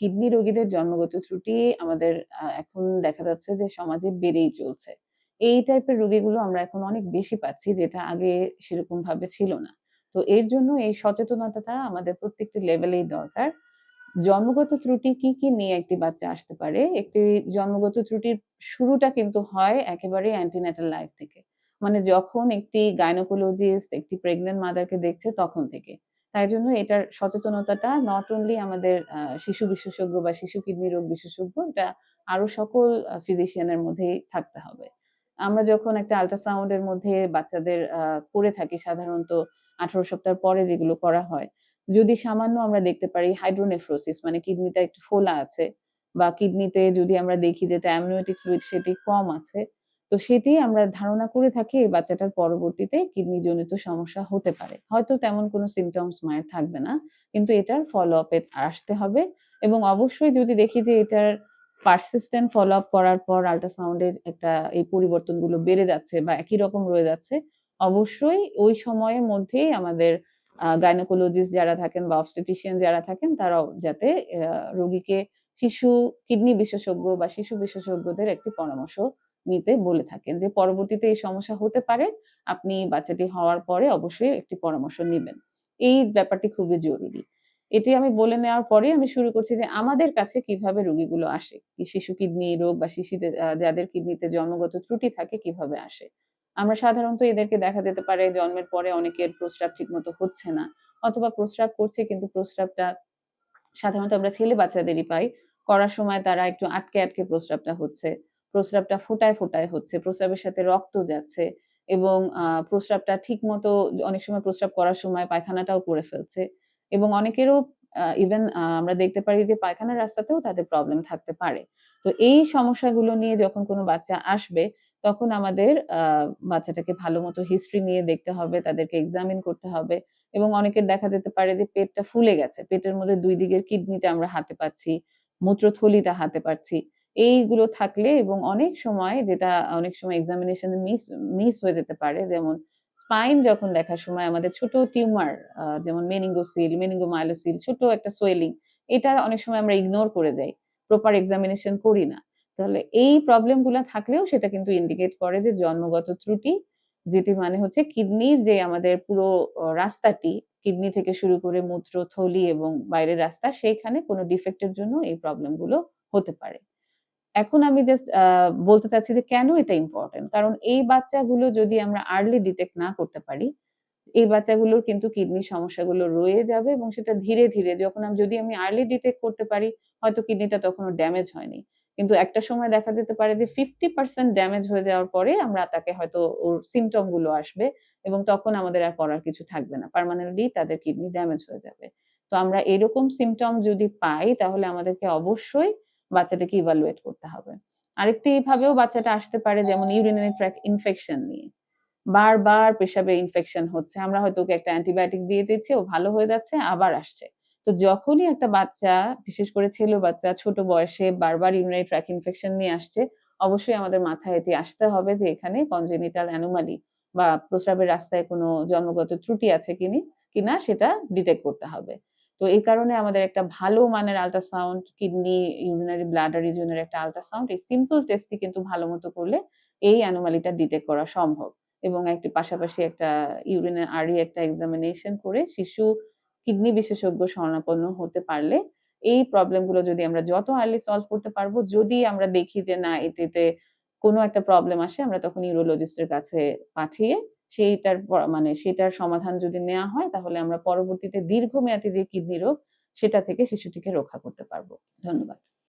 Kidney রোগীদের জন্মগত ত্রুটি আমাদের এখন দেখা যাচ্ছে যে সমাজে বেড়েই চলছে। এই টাইপের রোগীগুলো আমরা এখন অনেক বেশি পাচ্ছি যেটা আগে সেরকম ভাবে ছিল না। তো এর জন্য এই সচেতনতাটা আমাদের প্রত্যেকটি লেভেলেই দরকার। জন্মগত ত্রুটি কি কি নিয়ে একটি বাচ্চা আসতে পারে? একটি জন্মগত ত্রুটির শুরুটা কিন্তু হয় একেবারে অ্যান্টিনাটাল লাইফ থেকে। মানে যখন একটি গাইনোকোলজিস্ট একটি প্রেগনেন্ট মাদারকে দেখছে তখন থেকে। তাই জন্য এটার সচেতনতাটা নট অনলি আমাদের শিশু বিশেষজ্ঞ বা শিশু কিডনি রোগ বিশেষজ্ঞ, এটা আরও সকল ফিজিশিয়ানের মধ্যেই থাকতে হবে। আমরা যখন একটা আল্ট্রাসাউন্ডের মধ্যে বাচ্চাদের করে থাকি সাধারণত আঠারো সপ্তাহ পরে যেগুলো করা হয়, যদি সামান্য আমরা দেখতে পারি হাইড্রোনেফ্রোসিস মানে কিডনিটা একটু ফোলা আছে, বা কিডনিতে যদি আমরা দেখি যেটা অ্যামনিওটিক ফ্লুইড সেটি কম আছে তো সেটি আমরা ধারণা করে থাকি এই বাচ্চাটার পরবর্তীতে কিডনি জনিত সমস্যা হতে পারে। হয়তো তেমন কোনো সিমটমস মায়ের থাকবে না, কিন্তু এটার ফলো আপে আসতে হবে এবং অবশ্যই যদি দেখি যে এটার পারসিস্টেন্ট ফলো আপ করার পর আল্ট্রাসাউন্ডের একটা এই পরিবর্তনগুলো বেড়ে যাচ্ছে বা একই রকম রয়ে যাচ্ছে, অবশ্যই ওই সময়ের মধ্যেই আমাদের গাইনোকোলজিস্ট যারা থাকেন বা অবস্টেটিশিয়ান যারা থাকেন তারাও যাতে রোগীকে শিশু, কিডনি বিশেষজ্ঞ বা শিশু বিশেষজ্ঞদের একটি পরামর্শ নিতে বলে থাকেন যে পরবর্তীতে এই সমস্যা হতে পারে, আপনি বাচ্চাটি হওয়ার পরে অবশ্যই একটি পরামর্শ নেবেন। এই ব্যাপারটি খুবই জরুরি। এটি আমি বলে নেওয়ার পরে আমি শুরু করছি যে আমাদের কাছে কীভাবে রোগীগুলো আসে শিশু কিডনি রোগ বা শিশুদের যাদের কিডনিতে জন্মগত ত্রুটি থাকে কীভাবে আসে। আমরা সাধারণত এদেরকে দেখা যেতে পারে জন্মের পরে অনেকের প্রস্রাব ঠিকমতো হচ্ছে না অথবা প্রস্রাব করছে কিন্তু প্রস্রাবটা সাধারণত আমরা ছেলে বাচ্চাদেরই পাই। করার সময় তারা একটু আটকে আটকে প্রস্রাবটা হচ্ছে। প্রস্রাবটা ফোটায় ফোটায় হচ্ছে, প্রস্রাবের সাথে রক্ত যাচ্ছে এবং প্রস্রাবটা ঠিক মতো অনেক সময় প্রস্রাব করার সময় পায়খানাটাও করে ফেলছে এবং অনেকেরও ইভেন আমরা দেখতে পারি যে পায়খানার রাস্তাতেও তাদের প্রবলেম থাকতে পারে। তো এই সমস্যাগুলো নিয়ে যখন কোনো বাচ্চা আসবে, তখন আমাদের বাচ্চাটাকে ভালো মতো হিস্ট্রি নিয়ে দেখতে হবে, তাদেরকে এক্সামিন করতে হবে এবং অনেকের দেখা যেতে পারে যে পেটটা ফুলে গেছে, পেটের মধ্যে দুই দিকের কিডনিটা আমরা হাতে পাচ্ছি, মূত্রথলিটা হাতে পাচ্ছি। এইগুলো থাকলে এবং অনেক সময় যেটা, অনেক সময় এক্সামিনেশনে মিস মিস হয়ে যেতে পারে, যেমন স্পাইন যখন দেখার সময় আমাদের ছোট টিউমার যেমন মেনিঙ্গোসিল মেনিঙ্গোমাইলোসিল ছোট একটা সোয়েলিং এটা অনেক সময় আমরা ইগনোর করে যাই প্রপার এক্সামিনেশন করি না। তাহলে এই প্রবলেমগুলো থাকলেও সেটা কিন্তু ইন্ডিকেট করে যে জন্মগত ত্রুটি, যেটি মানে হচ্ছে কিডনির যে আমাদের পুরো রাস্তাটি কিডনি থেকে শুরু করে মূত্র, থলি এবং বাইরের রাস্তা, সেইখানে কোনো ডিফেক্টের জন্য এই প্রবলেমগুলো হতে পারে। এখন আমি জাস্ট বলতে চাচ্ছি যে কেন এটা ইম্পর্টেন্ট কারণ এই বাচ্চাগুলো যদি আমরা আর্লি ডিটেক্ট না করতে পারি, এই বাচ্চাগুলোর কিন্তু কিডনি সমস্যাগুলো রয়ে যাবে এবং সেটা ধীরে ধীরে যখন আমি, যদি আমি আর্লি ডিটেক্ট করতে পারি, হয়তো কিডনিটা তখনও ড্যামেজ হয়নি। কিন্তু একটা সময় দেখা যেতে পারে যে ফিফটি পার্সেন্ট ড্যামেজ হয়ে যাওয়ার পরে আমরা তাকে হয়তো ওর সিমটমগুলো আসবে এবং তখন আমাদের আর করার কিছু থাকবে না। পার্মানেন্টলি তাদের কিডনি ড্যামেজ হয়ে যাবে। তো আমরা এরকম সিমটম যদি পাই, তাহলে আমাদেরকে অবশ্যই বাচ্চাটাকে ইভালুয়েট করতে হবে। আরেকটি ভাবেও বাচ্চাটা আসতে পারে যেমন ইউরিনারি ট্র্যাক ইনফেকশন নিয়ে। বারবার পেশাবে ইনফেকশন হচ্ছে। আমরা হয়তো ওকে একটা অ্যান্টিবায়োটিক দিয়ে দিচ্ছি, ও ভালো হয়ে যাচ্ছে, আবার আসছে। তো যখনই একটা বাচ্চা, বিশেষ করে ছেলে বাচ্চা, ছোট বয়সে বারবার ইউরিনারি ট্র্যাক ইনফেকশন নিয়ে আসছে, অবশ্যই আমাদের মাথায় এটি আসতে হবে যে এখানে কনজেনিটাল অ্যানোমালি বা প্রস্রাবের রাস্তায় কোনো জন্মগত ত্রুটি আছে কিনি, কিনা সেটা ডিটেক্ট করতে হবে। তো এই কারণে আমাদের একটা ভালো মানের আল্ট্রাসাউন্ড কিডনি ইউরিনারি ব্লাডার রিজনের একটা আল্ট্রাসাউন্ড এই সিম্পল টেস্টটি কিন্তু ভালো মতো করলে এই অ্যানোমালিটা ডিটেক্ট করা সম্ভব। এবং একটি পাশাপাশি একটা ইউরিনের আরি একটা এক্সামিনেশন করে শিশু কিডনি বিশেষজ্ঞ শরণাপন্ন হতে পারলে এই প্রবলেমগুলো যদি আমরা যত আর্লি সলভ করতে পারব, যদি আমরা দেখি যে না, এটিতে কোনো একটা প্রবলেম আসে, আমরা তখন ইউরোলজিস্টের কাছে পাঠিয়ে সেইটার মানে সেটার সমাধান যদি নেওয়া হয়, তাহলে আমরা পরবর্তীতে দীর্ঘমেয়াদী যে কিডনি রোগ, সেটা থেকে শিশুটিকে রক্ষা করতে পারব। ধন্যবাদ।